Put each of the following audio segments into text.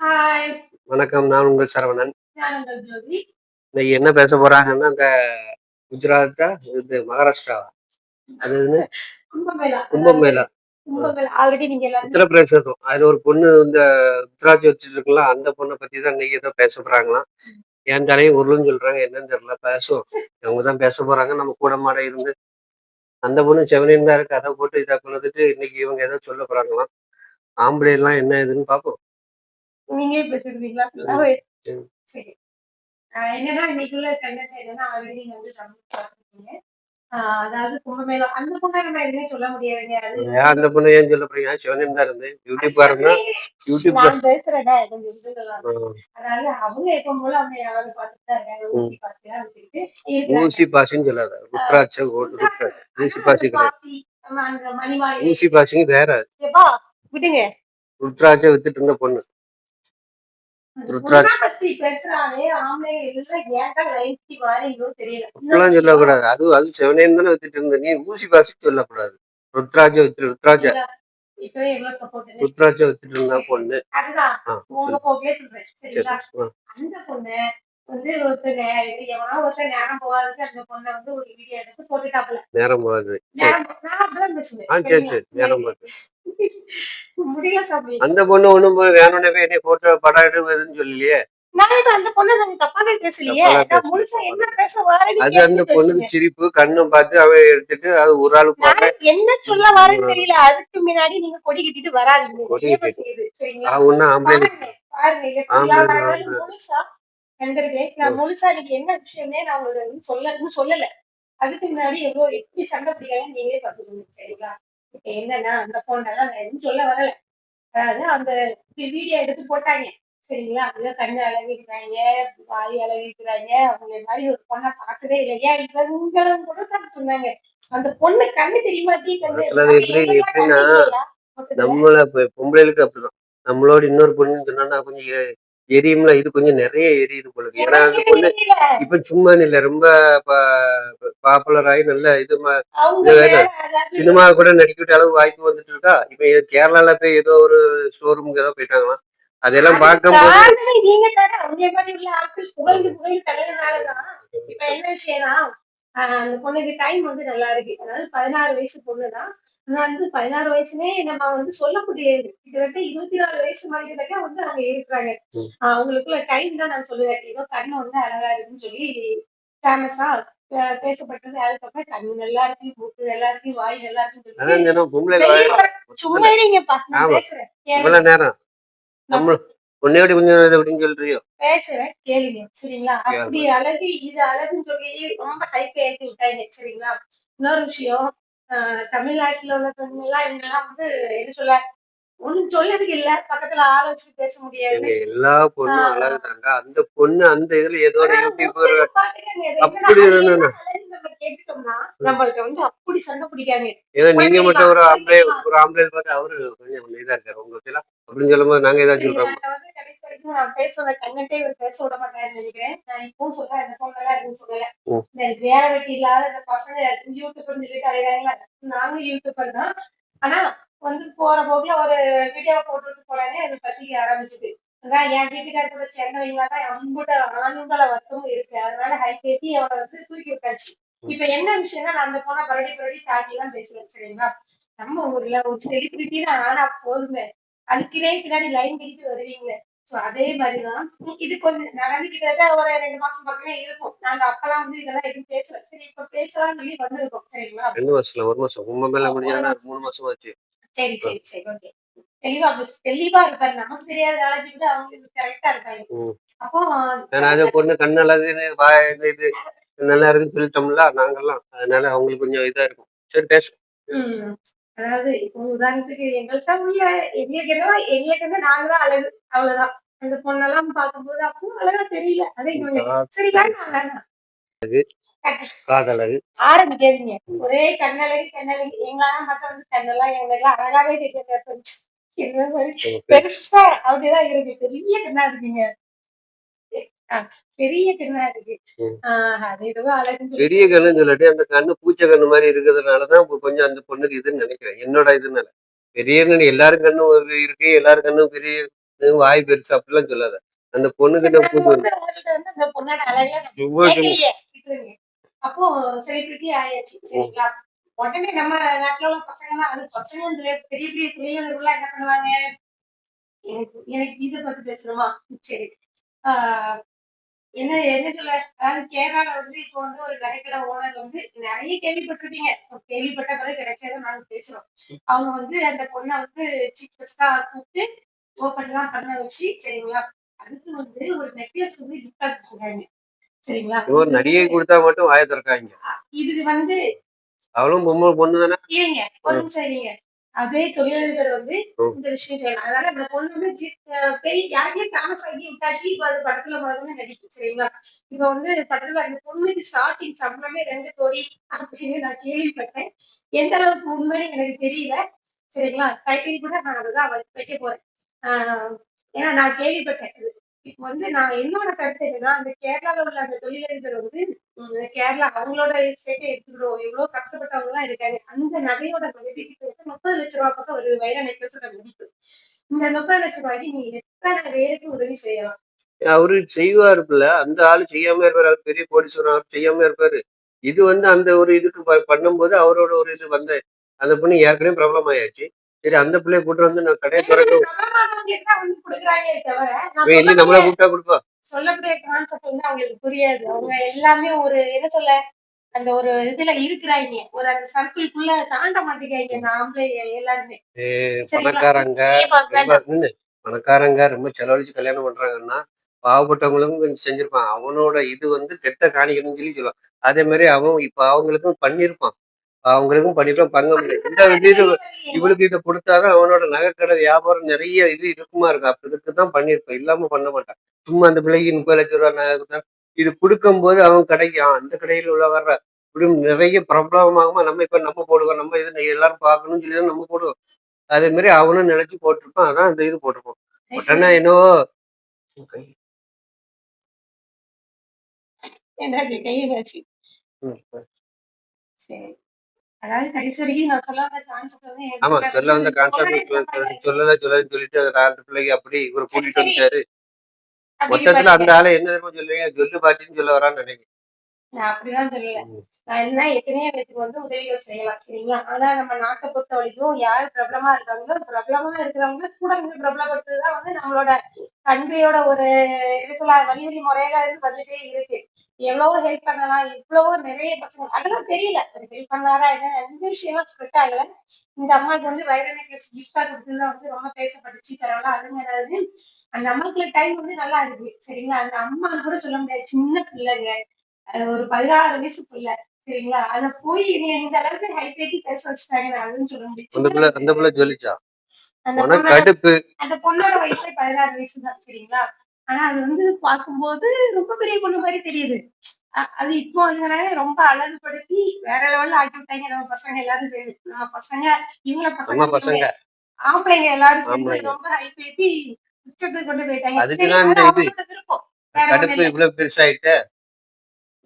Hi வணக்கம். நான் உங்கள் சரவணன். இன்னைக்கு என்ன பேச போறாங்கன்னா இந்த குஜராத்தா? இது மகாராஷ்டிராவா? அது கும்பமேளா. உத்தரப்பிரதேசம் அதுல ஒரு பொண்ணு இந்த உத்ராட்சி வச்சுட்டு இருக்கலாம் அந்த பொண்ணை பத்தி தான் இன்னைக்கு ஏதோ பேச போறாங்களாம். என் தலையும் உருளுன்னு சொல்றாங்க. என்னன்னு தெரியல. பேசும் அவங்க தான் பேச போறாங்க. நம்ம கூட மாட இருந்து. அந்த பொண்ணு செவனின்னு தான் இருக்கு. அதை போட்டு இதை பண்ணதுக்கு இன்னைக்கு இவங்க ஏதோ சொல்ல போறாங்களாம். ஆம்பளை எல்லாம் என்ன ஏதுன்னு பார்ப்போம். நீங்களே பேசிடுவீங்களா? ஃபுல்லாவே. சரி. என்னன்னா இன்னைக்குள்ள கண்டென்ட் என்னன்னா ஆல்ரெடி நீங்க வந்து தமிழ் பார்த்துருக்கீங்க அதாவது கும்பமேளா அந்த பொண்ணை நம்ம எதுவுமே சொல்ல முடியாதுங்க. அது ஏன் அந்த பொண்ணு ஏன் சொல்ல போறீங்க? செவனின்னு தான் இருந்து? யூடியூப் பாருங்க யூடியூப் நான் பேசுறேன்டா கொஞ்சம் இதுங்கலாம் ஆ. அதாவது அவங்க எப்பவும் போல அவங்க யாராவது பார்த்துட்டு தான் இருக்காங்க. ஊசி பாசிலாம் வச்சுக்கிட்டு இருக்கிறாங்க. ஊசி பாசின்னு சொல்லாத. ருத்ராட்ச கோல்டு ருத்ராட்ச ஊசி பாசி கிடையாது. பாசி, ஆமா, அந்த மணிமாலை ஊசி பாசிங்க வேற. விடுங்க. ருத்ராட்ச வித்துட்டு இருந்த பொண்ணு. அப்படிலாம் சொல்லக்கூடாது. அது அது செவனேன்னு தானே வித்துட்டு இருந்த. நீ ஊசி பாசி சொல்லக்கூடாது. இப்பவே எவ்வளவு சப்போர்ட் ருத்ராட்ச வித்துட்டு இருந்தா பொண்ணு. அந்த பொண்ணு வந்து ஒருத்தர் நே- எவனா ஒருத்தர் நேரம் போகாதுக்கு அந்த பொண்ணை வந்து ஒரு வீடியோ எடுத்து போட்டுட்டாப்புல. நேரம் போகாது. நான் அப்படிதான் பேசுவேன் முடியல சாமி. அந்த பொண்ணு ஒண்ணும் போய் வேணும்னே போய் என்னை போட்டோ படம் எடுக்குதுன்னு சொல்லலையே? நான் அந்த பொண்ணை நாங்க தப்பாவே பேசலையே. தப்பாவே நான் பேசல. முழுசா என்ன பேச வரேன்னு அது அந்த கேட்டு பொண்ணுக்கு. சிரிப்பு கண்ணும் பார்த்து அவன் எடுத்துட்டு அது ஒரு ஆளு என்ன சொல்ல வரேன்னு தெரியல. அதுக்கு முன்னாடி நீங்க கொடி கட்டிட்டு வராதீங்க. கொடி தயவு கட்டி. செய்து, சரிங்களா? அவன் ஒன்னும் ஆம்பளை. பாருங்க நண்பர்களே நான் முழுசா நீங்க என்ன விஷயமே நான் உங்களுக்கு வந்து சொல்ல இன்னும் சொல்லல. அதுக்கு முன்னாடி எவ்வளவு எப்படி சண்டை பிடிக்காங்கன்னு நீங்களே பார்த்துக்கோங்க சரிங்களா? இப்ப என்னன்னா அந்த பொண்ணெல்லாம் நான் எதுவும் சொல்ல வரல. அதாவது அந்த வீடியோ எடுத்து போட்டாங்க சரிங்களா? அதுல கண்ணு அழகிக்கிறாங்க வாய் அழகிக்கிறாங்க அவங்க மாதிரி ஒரு பொண்ணை பார்த்ததே இல்லையா இவங்களும் கூட தான் சொன்னாங்க. அந்த பொண்ணு கண்ணு தெரியுமா தீ கண்ணு நம்மள பொம்பளைகளுக்கு அப்படிதான். நம்மளோட இன்னொரு பொண்ணு சொன்னா கொஞ்சம் எரியும்ல இது கொஞ்சம் நிறைய எரியுது போல இருக்கு. ஏன்னா அந்த பொண்ணு இப்ப சும்மா இல்ல ரொம்ப பாப்புலர் ஆகி நல்ல இது சினிமா கூட நடிக்கிற அளவு வாய்ப்பு வந்துட்டு இருக்கா? இப்ப கேரளால போய் ஏதோ ஒரு ஷோரூமுக்கு ஏதோ போயிட்டாங்களாம் அதெல்லாம் தள்ளதுனாலதான் இப்ப என்ன விஷயம்னா அந்த பொண்ணுக்கு டைம் வந்து நல்லா இருக்கு. அதாவது பதினாறு வயசு பொண்ணுதான். ஆனா வந்து பதினாறு வயசுமே நம்ம வந்து சொல்ல முடியாது கிட்டத்தட்ட இருபத்தி நாலு வயசு மாதிரி வந்து அவங்க இருக்கிறாங்க. அவங்களுக்குள்ள டைம் தான் நான் சொல்லுவேன். ஏதோ கண்ணு வந்து அழகா இருக்குன்னு சொல்லி ஃபேமஸா பேசப்பட்டது. அதுக்கப்புறம் கண்ணு நல்லா இருக்கு மூக்கு நல்லா இருக்கு வாய் நல்லா வெளிய சும்மா இருங்கப்பா நான். பேசுறேன். இவ்வளவு நேரம். நம்ம உன்னையோட கொஞ்சம் இது அப்படின்னு சொல்றியோ? பேசுறேன் கேளுங்க. சரிங்களா. அப்படி அழகு இது அழகுன்னு சொல்லி ரொம்ப ஹைப் ஏற்றி விட்டாங்க. சரிங்களா? இன்னொரு விஷயம் தமிழ்நாட்டுல உள்ள பெண்கள் எல்லாம் இவங்கெல்லாம் வந்து என்ன சொல்ல ஒண்ணும் சொல்லதுக்கு இல்ல. பக்கத்துல ஆள் வச்சுட்டு பேச முடியாது. எல்லா பொண்ணும். அழகுதாங்க. அந்த பொண்ணு அந்த இதுல ஏதோ ஒரு யூடியூபர் அப்படி கேட்டுட்டோம்னா நம்மள்ட்ட வந்து அப்படி சண்டை பிடிக்காங்க ஏன்னா நீங்க மட்டும் ஒரு ஆம்பளை ஒரு ஆம்பளை பார்த்து அவரு கொஞ்சம் இதா இருக்காரு. உங்க பத்திலாம் அப்படின்னு சொல்லும்போது நாங்க ஏதாச்சும் சொல்றோம்? நான் பேசுற கண்ணட்டே இவர் பேச விட மாட்டாருன்னு நினைக்கிறேன். நான் இப்பவும் சொல்றேன் இந்த பொண்ணெல்லாம் எதுவும் சொல்லல. ம். இந்த வேலை வெட்டி இல்லாத இந்த பசங்க யூடியூப்னு சொல்லிட்டு அலைகிறாங்களா நானும் யூடியூபர் தான். ஆனா வந்து போற போக்குல ஒரு வீடியோ போட்டுட்டு போறானே அது பத்திரிக்கை ஆரம்பிச்சுது. அதான் என் வீட்டுக்கார கூட சேர்ந்தவங்களா தான் ஆணுங்கள வர்த்தமும் இருக்கு. அதனால ஹை பேத்தி அவனை வந்து தூக்கி விட்டாச்சு. இப்ப என்ன விஷயம்னா நான் அந்த பொண்ணை பரடி பரடி தாக்கி எல்லாம் பேசுவேன் சரிங்களா? நம்ம ஊர்ல ஒரு செலிபிரிட்டி தான் ஆனா போதுமே. அதுக்குனே பின்னாடி லைன் கட்டிட்டு வருவீங்க. சோ அதே மாதிரிதான் இது கொஞ்சம் நடந்துகிட்டத ஒரு ரெண்டு மாசம் பக்கமே இருக்கும். நாங்க அப்பெல்லாம் வந்து இதெல்லாம் எதுவும் பேசல. சரி இப்ப பேசலாம்னு சொல்லி வந்திருக்கோம். சரிங்களா? ரெண்டு மாசம் ஒரு மாசம். உங்க மேல முடிஞ்சா மூணு மாசம் ஆச்சு. சரி சரி சரி ஓகே தெளிவா. தெளிவா இருப்பாரு. நமக்கு தெரியாத நாலேஜ் விட அவங்களுக்கு கரெக்டா இருப்பாங்க. அப்போ அது பொண்ணு கண்ணு அழகுன்னு வாய் இந்த இது நல்லா இருக்குன்னு சொல்லிட்டோம்ல நாங்கெல்லாம். அதனால அவங்களுக்கு கொஞ்சம் இதா இருக்கும். சரி பேச. ம், அதாவது இப்போ உதாரணத்துக்கு எங்கள்கிட்ட உள்ள எங்களுக்கு என்ன எங்களுக்கு என்ன நாங்க தான் அழகு அவ்வளவுதான். அந்த பொண்ணெல்லாம் பார்க்கும்போது அப்பவும் அழகா தெரியல. அதே சரி காதலகு ஆரம்பிக்காதீங்க. ஒரே கண்ணழகு கண்ணழகு. எங்களால மட்டும் வந்து கண்ணெல்லாம் எங்களுக்கு அழகாவே தெரியாது பெருசா அப்படிதான் இருக்கு. பெரிய கண்ணா இருக்குங்க. பெரிய கண்ணா இருக்கு. அது ஏதோ பெரிய கண்ணுன்னு சொல்லிட்டு அந்த கண்ணு பூச்சை கண்ணு மாதிரி இருக்கிறதுனாலதான் கொஞ்சம் அந்த பொண்ணுக்கு இதுன்னு நினைக்கிறேன். என்னோட இதுனால பெரிய எல்லாரும் கண்ணும் இருக்கு எல்லாரும் கண்ணும் பெரிய வாய் பெருசு அப்படிலாம் சொல்லாத அந்த பொண்ணுகிட்ட விட்டுருங்க. அப்போ செலிபிரிட்டி ஆயாச்சு. சரிங்களா? உடனே நம்ம நாட்டுல உள்ள பசங்க அது பசங்க பெரிய பெரிய தொழிலதிபர்லாம் என்ன பண்ணுவாங்க? எனக்கு எனக்கு இதை பத்தி பேசணுமா? சரி. ஆஹ் என்ன என்ன சொல்ல? அதாவது கேரளால வந்து இப்போ வந்து ஒரு நகைக்கடை ஓனர் வந்து நிறைய கேள்விப்பட்டிருப்பீங்க. கேள்விப்பட்ட பிறகு கடைசியாக நாங்க பேசுறோம். அவங்க வந்து அந்த பொண்ணை வந்து சீஃப் கெஸ்டா கூப்பிட்டு ஓப்பன் எல்லாம் பண்ண வச்சு சரிங்களா? அதுக்கு வந்து ஒரு நெக்லஸ் வந்து கிஃப்டா கொடுக்குறாங்க சரிங்களா? ஒரு நடிகை கொடுத்தா மட்டும் வாயை திறக்காங்க இதுக்கு வந்து அவளும் பொம்மை பொண்ணு தானே இருங்க ஒரு நிமிஷம் இருங்க. அதே தொழிலதிபர் வந்து. இந்த விஷயம் செய்யலாம். அதனால அந்த பொண்ணு வந்து பெரிய யாருக்கே ஃபேமஸ் ஆகி விட்டாச்சு. இப்ப அது படத்துல முதல்ல நடிக்கும் சரிங்களா? இப்ப வந்து படத்துல அந்த பொண்ணுக்கு ஸ்டார்டிங் சம்பளமே ரெண்டு கோடி அப்படின்னு நான் கேள்விப்பட்டேன். எந்த அளவுக்கு உண்மைன்னு எனக்கு தெரியல சரிங்களா? டைட்டில் கூட நான் அதுதான் வ- வைக்க போறேன். ஏன்னா நான் கேள்விப்பட்டேன். இப்போ வந்து நான் என்னோட கருத்து என்னன்னா அந்த கேரளாவில் உள்ள அந்த தொழிலதிபர் வந்து கேரளா அவங்களோட ஸ்டேட்டை எடுத்துக்கிறோம். எவ்வளவு கஷ்டப்பட்டவங்க எல்லாம் இருக்காங்க அந்த நகையோட மதிப்பீட்டு வந்து முப்பது லட்ச ரூபாய் பக்கம் ஒரு வைர நெக்லஸோட மதிப்பு. இந்த முப்பது லட்ச ரூபாய்க்கு நீங்க எத்தனை பேருக்கு உதவி செய்யலாம்? அவரு செய்வாரு பிள்ள அந்த ஆளு செய்யாம இருப்பாரு. அவர் பெரிய கோடீஸ்வரன். அவர் செய்யாம இருப்பாரு. இது வந்து அந்த ஒரு இதுக்கு பண்ணும்போது அவரோட ஒரு இது வந்த அந்த பொண்ணு ஏற்கனவே பிரபலம் ஆயாச்சு சரி அந்த பிள்ளைய கூட்டு வந்து நான் கடையை திறக்க இல்லையே நம்மள கூப்பிட்டா கொடுப்பா. சொல்லக்கூடிய கான்செப்ட் வந்து அவங்களுக்கு புரியாது. அவங்க எல்லாமே ஒரு என்ன சொல்ல அந்த ஒரு இதுல இருக்கிறாங்க. ஒரு அந்த சர்க்கிள்குள்ள தாண்ட மாட்டேங்கிறாங்க ஆம்பளை எல்லாருமே? பணக்காரங்க ரொம்ப. பணக்காரங்க செலவழிச்சு கல்யாணம் பண்றாங்கன்னா பாவப்பட்டவங்களுக்கும் கொஞ்சம் செஞ்சிருப்பான். அவனோட இது வந்து கெட்ட காணிக்கணும்னு சொல்லி சொல்லுவான். அதே மாதிரி அவன் இப்ப அவங்களுக்கும் பண்ணிருப்பான். அவங்களுக்கும் பண்ணிருப்பான் பங்கம் இந்த இது இவளுக்கு இதை கொடுத்தாதான் அவனோட நகைக்கடை வியாபாரம் நிறைய இது இருக்குமா இருக்கு. அப்ப இதுக்கு தான் பண்ணிருப்பான் இல்லாம பண்ண மாட்டான். சும்மா அந்த பிள்ளைக்கு முப்பது லட்சம் ரூபாய் நகை இது கொடுக்கும்போது அவன் கடைக்கு அந்த கடையில உள்ள வர்ற இப்படி நிறைய பிரபலமாகுமா நம்ம இப்ப நம்ம போடுவோம். நம்ம இது எல்லாரும் பார்க்கணும்னு சொல்லி தான் நம்ம போடுவோம். அதே மாதிரி அவனும் நினைச்சு போட்டிருப்பான். அதான் அந்த இது போட்டிருப்பான். உடனே என்னவோ என்னாச்சு சரி. ஆமா. சொல்ல வந்த கான்செப்ட் சொல்லல சொல்லலன்னு சொல்லிட்டு அந்த ரெண்டு பிள்ளைக்கு அப்படி இவரை கூட்டிட்டு. வந்துட்டாரு மொத்தத்துல அந்த. ஆளை என்ன தெரியுமா சொல்லுவீங்க சொல்லு பாட்டின்னு சொல்ல வரான்னு நினைக்கிறேன் நான் அப்படிதான் சொல்லல. நான் என்ன எத்தனையோ பேருக்கு வந்து உதவிகள் செய்யலாம் சரிங்களா? ஆனா நம்ம நாட்டை பொறுத்த வரைக்கும் யார் பிரபலமா இருக்காங்களோ பிரபலமா இருக்கிறவங்க கூட இருந்து பிரபலப்படுத்துதான் வந்து நம்மளோட கண்ட்ரியோட ஒரு என்ன சொல்ல வழிவழி முறையில இருந்து வந்துட்டே இருக்கு. எவ்வளவோ ஹெல்ப் பண்ணலாம் எவ்வளவோ நிறைய பசங்க அதெல்லாம் தெரியல. ஹெல்ப் பண்ணாரா என்ன? இந்த விஷயம்லாம் ஸ்ப்ரெட் ஆகல. இந்த அம்மாவுக்கு வந்து வைர நெக்லஸ் கிஃப்டா கொடுத்ததுலாம் வந்து ரொம்ப பேசப்பட்டுச்சு. பரவாயில்ல அதுங்க அதாவது அந்த அம்மாக்குள்ள டைம் வந்து நல்லா இருக்கு சரிங்களா? அந்த அம்மா கூட சொல்ல முடியாது. சின்ன பிள்ளைங்க. ஒரு பதினாறு வயசு பிள்ளை சரிங்களா? அத போய் நீ இந்த அளவுக்கு ஹைபேட்டி பேச வச்சுட்டாங்க அதுன்னு சொல்ல முடியும். அந்த பிள்ளை அந்த பொண்ணோட வயசே பதினாறு வயசு தான் சரிங்களா? ஆனா அது வந்து பார்க்கும்போது ரொம்ப பெரிய பொண்ணு மாதிரி தெரியுது. அது இப்போ அதனால ரொம்ப அழகுபடுத்தி வேற லெவல்ல ஆக்கி விட்டாங்க நம்ம பசங்க எல்லாரும் சேர்ந்து. நம்ம பசங்க இவங்க நம்ம பசங்க பசங்க. ஆம்பளைங்க எல்லாரும் சேர்ந்து. ரொம்ப ஹைபேத்தி உச்சத்துக்கு கொண்டு போயிட்டாங்க. அதுக்குதான் இந்த இது. கடுப்பு. இவ்வளவு பெருசாயிட்ட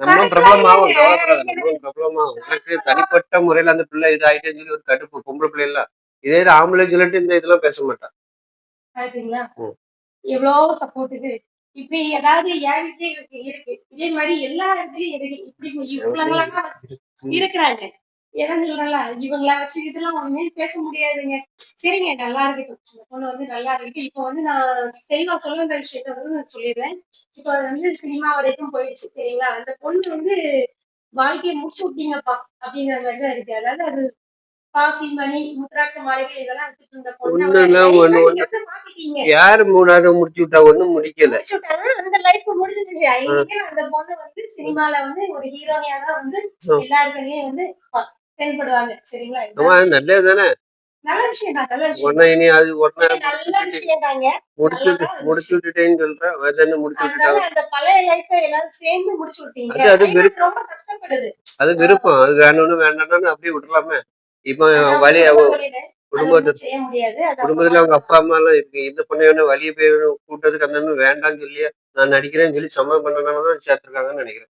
நம்மளும் கடுப்பு பிரபலம் ஆகும் இல்லைங்க. கவலைப்படாத நம்மளும் பிரபலம் ஆகும் உனக்கு தனிப்பட்ட முறையில அந்த பிள்ளை இது ஆயிட்டேன்னு சொல்லி ஒரு கடுப்பு பொம்பளை பிள்ளை எல்லாம் இதே ஆம்பளை சொல்லிட்டு இந்த இதெல்லாம் பேச மாட்டான். எவ்வளவு சப்போர்ட் இது இப்படி ஏதாவது இருக்கு இருக்கு. இதே மாதிரி எல்லா இடத்துலயும் இருக்கு. இப்படி இவங்களெல்லாம் இருக்கிறாங்க. எதை சொல்றல இவங்கள வச்சுக்கிட்டு எல்லாம் ஒண்ணுமே பேச முடியாதுங்க. சரிங்க நல்லா இருக்கட்டும் இந்த பொண்ணு வந்து நல்லா இருக்கு. இப்போ வந்து நான் தெளிவா சொல்ல வந்த விஷயத்த வந்து நான் சொல்லிடுறேன். இப்போ வந்து சினிமா வரைக்கும் போயிடுச்சு சரிங்களா? அந்த பொண்ணு வந்து வாழ்க்கையை முடிச்சு விட்டீங்கப்பா அப்படிங்கிற மாதிரி தான் இருக்கு. அதாவது அது பாசி மணி முத்ராட்ச மாளிகை இதெல்லாம் வச்சுட்டு இருந்த பொண்ணை யாரு மூணாவது முடிச்சு விட்டா ஒண்ணும் முடிக்கல. அந்த லைஃப் முடிஞ்சிருச்சு. அந்த பொண்ணு வந்து சினிமால வந்து ஒரு ஹீரோனியா தான் வந்து ஆ. எல்லாருக்கையும் வந்து தென்படுவாங்க சரிங்களா? ஆமா இதுதான் அது நல்லது தானே நல்ல விஷயம். தான் நல்ல விஷயம் உடனே இனி அது உடனே இது நல்ல விஷயம். தாங்க முடிச்சு விட்டுட்டேன்னு என்ன முடிச்சு விட்டுட்டாங்க அந்த பழைய லைஃப எல்லாரும் சேர்ந்து முடிச்சு விட்டீங்க. அது- ரொம்ப கஷ்டப்படுது. அது விருப்பம். அது வேணும்னு வேண்டாம்னு அப்படியே விட்டுலாமே இப்போ வழி உங்க அவ தொழிலு. அது குடும்பத்து ஒண்ணும் செய்ய முடியாது. அது குடும்பத்துல அவங்க அப்பா அம்மா எல்லாம் இருக்கு. இந்த பொண்ணு வழிய போய் கூட்டத்துக்கு அந்த வேண்டாம்னு சொல்லி நான் நடிக்கிறேன்னு சொல்லி சம்மதம் பண்ணனாலதான் சேர்த்திருக்காங்கன்னு நினைக்கிறேன்.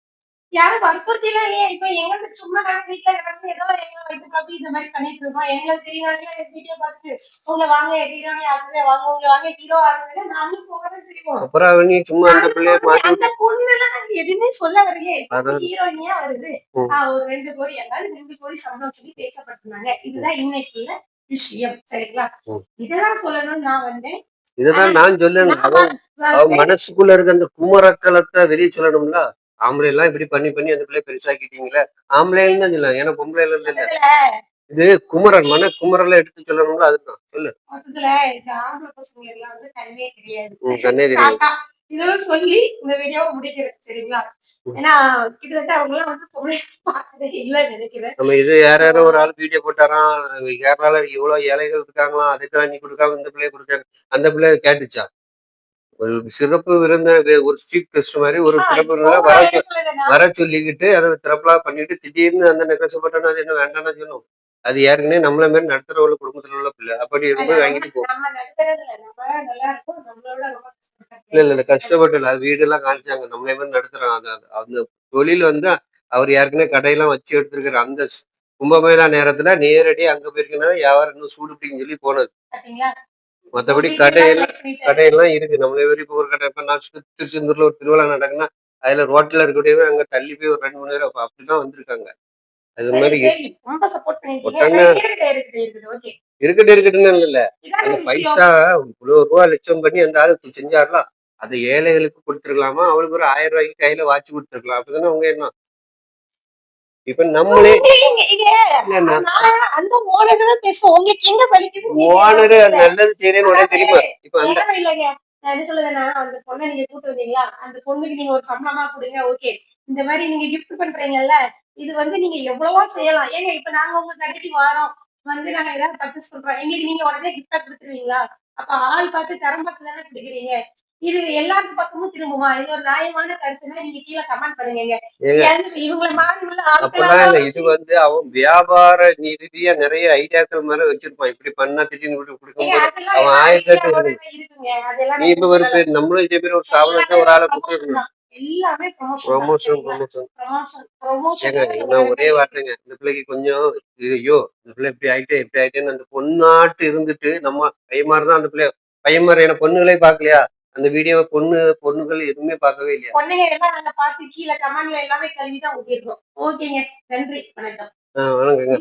யாரும் வற்புறுத்தி எல்லாம் இல்லையே. இப்ப எங்களுக்கு சும்மா வீட்டுல கிடந்து ஏதோ பார்த்து இந்த மாதிரி பண்ணிட்டு இருக்கோம் எங்களுக்கு தெரியாத வீடியோ பார்த்துட்டு உங்களை வாங்க ஹீரோனி ஆகுங்க வாங்க உங்களை வாங்க ஹீரோ ஆகுங்க நாங்களும் போகதான் செய்வோம். அப்புறம் சும்மா அந்த பிள்ளைய மாத்தி அந்த நாங்க எதுவுமே சொல்ல வரலையே. ஹீரோயினியா வருது. ஒரு ரெண்டு கோடி எல்லாரும் ரெண்டு கோடி சம்பளம் சொல்லி பேசப்பட்டிருந்தாங்க. இதுதான் இன்னைக்குள்ள விஷயம். சரிங்களா. இதெல்லாம் சொல்லணும்னு நான் வந்தேன். இதுதான் நான் சொல்லணும். அவன் மனசுக்குள்ள இருக்க அந்த குமரக்கலத்தை வெளியே சொல்லணும்ல. ஆம்பளை எல்லாம் இப்படி பண்ணி பண்ணி அந்த பிள்ளைய பெருசாக்கிட்டீங்களே ஆம்பளைன்னு தான் சொல்லலாம். ஏன்னா பொம்பளை எல்லாம் இல்ல. இது குமரன் மன குமரல எடுத்து சொல்லணும்ல அதுதான். சொல்லு. கண்ணே தெரியாது. இதெல்லாம் சொல்லி இந்த வீடியோவை முடிக்கிறேன் சரிங்களா. ஏன்னா கிட்டத்தட்ட அவங்க எல்லாம் வந்து பொம்பளை இல்லைன்னு நினைக்கிறேன். நம்ம இது யார் யாரோ ஒரு ஆள் வீடியோ போட்டாராம். கேரளால எவ்வளவு ஏழைகள் இருக்காங்களாம். அதுக்கெல்லாம் நீ கொடுக்காம இந்த பிள்ளைய கொடுக்க அந்த பிள்ளை கேட்டுச்சா? ஒரு சிறப்பு விருந்த ஒரு சீஃப் கெஸ்ட் மாதிரி ஒரு சிறப்பு விருந்தினரை வர வர சொல்லிக்கிட்டு அதை திறப்பலா பண்ணிட்டு திடீர்னு அந்த நெக்லஸ் அது என்ன வேண்டாம்னு சொல்லணும் அது ஏற்கனவே நம்மள மாதிரி நடுத்தர உள்ள குடும்பத்துல உள்ள பிள்ளை. அப்படி இருக்கும்போது வாங்கிட்டு போ. நம்ம நடுத்தரதுல நம்ம நல்லா இருக்கும். நம்மளோட ரொம்ப கஷ்டப்பட்டாங்க. இல்ல இல்ல இல்ல கஷ்டப்பட்டு இல்ல. வீடு எல்லாம் காமிச்சாங்க. நம்மளே மாதிரி நடத்துறோம் அது அந்த தொழில் வந்து அவர் ஏற்கனவே கடையெல்லாம் வச்சு எடுத்திருக்கிற அந்த கும்பமேளா நேரத்துல நேரடியா அங்க போயிருக்கனால வியாபாரம் இன்னும் சூடு பிடிக்குன்னு சொல்லி போனது. வீட்டுக்கு கடையெல்லாம் கடையெல்லாம் இருக்கு. நம்மளே வரைக்கும் இப்போ ஒரு கடை இப்ப நான் திருச்செந்தூர்ல ஒரு திருவிழா நடக்குன்னா அதுல ரோட்ல இருக்கக்கூடியவே அங்க தள்ளி போய் ஒரு ரெண்டு மணி நேரம் அப்ப அப்படிதான் வந்திருக்காங்க. அது மாதிரி இருக்கட்டும், இருக்கட்டும். இருக்கட்டு இருக்கட்டுன்னு இல்ல. அந்த. பைசா இவ்வளவு ரூபா லட்சம் பண்ணி அந்த ஆளுக்கு செஞ்சார்ல அது ஏழைகளுக்கு கொடுத்துருக்கலாமா? அவளுக்கு ஒரு ஆயிரம் ரூபாய்க்கு கையில வாட்சி கொடுத்துருக்கலாம். அப்படிதானே அவங்க என்ன இப்ப நம்மளே அந்த ஓனர் பேசுவோம் உங்களுக்கு எங்க வலிக்குது? ஓனரு நல்லது செய்யறேன்னு உடனே தெரியுமா இப்ப அந்த நேரம் இல்லைங்க. நான் என்ன சொல்லுறேன்னா அந்த பொண்ணை நீங்க கூட்டு வந்தீங்களா? அந்த பொண்ணுக்கு நீங்க ஒரு சம்பளமா கொடுங்க ஓகே. இந்த மாதிரி நீங்க கிஃப்ட் பண்றீங்கல்ல இது வந்து நீங்க எவ்வளவோ செய்யலாம். ஏங்க இப்ப நாங்க உங்க கடைக்கு வரோம். வந்து நாங்க ஏதாவது பர்ச்சேஸ் பண்றோம். எங்களுக்கு நீங்க உடனே கிஃப்டா கொடுத்துருவீங்களா? அப்ப ஆள் பார்த்து தரம் பார்த்து தானே கொடுக்குறீங்க? இது எல்லாருக்கும் பக்கமும் திரும்புமா? இது ஒரு நியாயமான கருத்துன்னா நீங்க கீழே கமெண்ட் பண்ணுங்க இவங்களை மாறி உள்ள இல்ல இது ஆட்கள் வந்து அவன் வியாபார ரீதியா நிறைய ஐடியாக்கள் மாதிரி வச்சிருப்பான். இப்படி பண்ணா திடீர்னு கொடுக்கும்போது அவன் ஆயிரத்தி நீ இப்ப ஒரு பேர் நம்மளும் இதே பேர் ஒரு சாவலத்தை ஒரு ஆளை கூப்பிட்டு எல்லாமே ப்ரொமோஷன் ப்ரொமோஷன் ஒரே வார்த்தைங்க. இந்த பிள்ளைக்கு கொஞ்சம் ஐயோ இந்த பிள்ளை இப்படி ஆயிட்டே இப்படி ஆயிட்டேன்னு அந்த பொண்ணாட்டு இருந்துட்டு நம்ம பையன் மாதிரி தான் அந்த பிள்ளை. பையன் மாதிரி என்ன பொண்ணுகளே பார்க்கலையா? அந்த வீடியோவை பொண்ணு பொண்ணுகள் எதுவுமே பார்க்கவே இல்லையா? பொண்ணுங்க எல்லாம் நாங்க பார்த்து கீழே கமெண்ட்ல எல்லாமே கழுவி தான் ஓகேங்க. நன்றி. வணக்கம். ஆஹ் வணக்கங்க.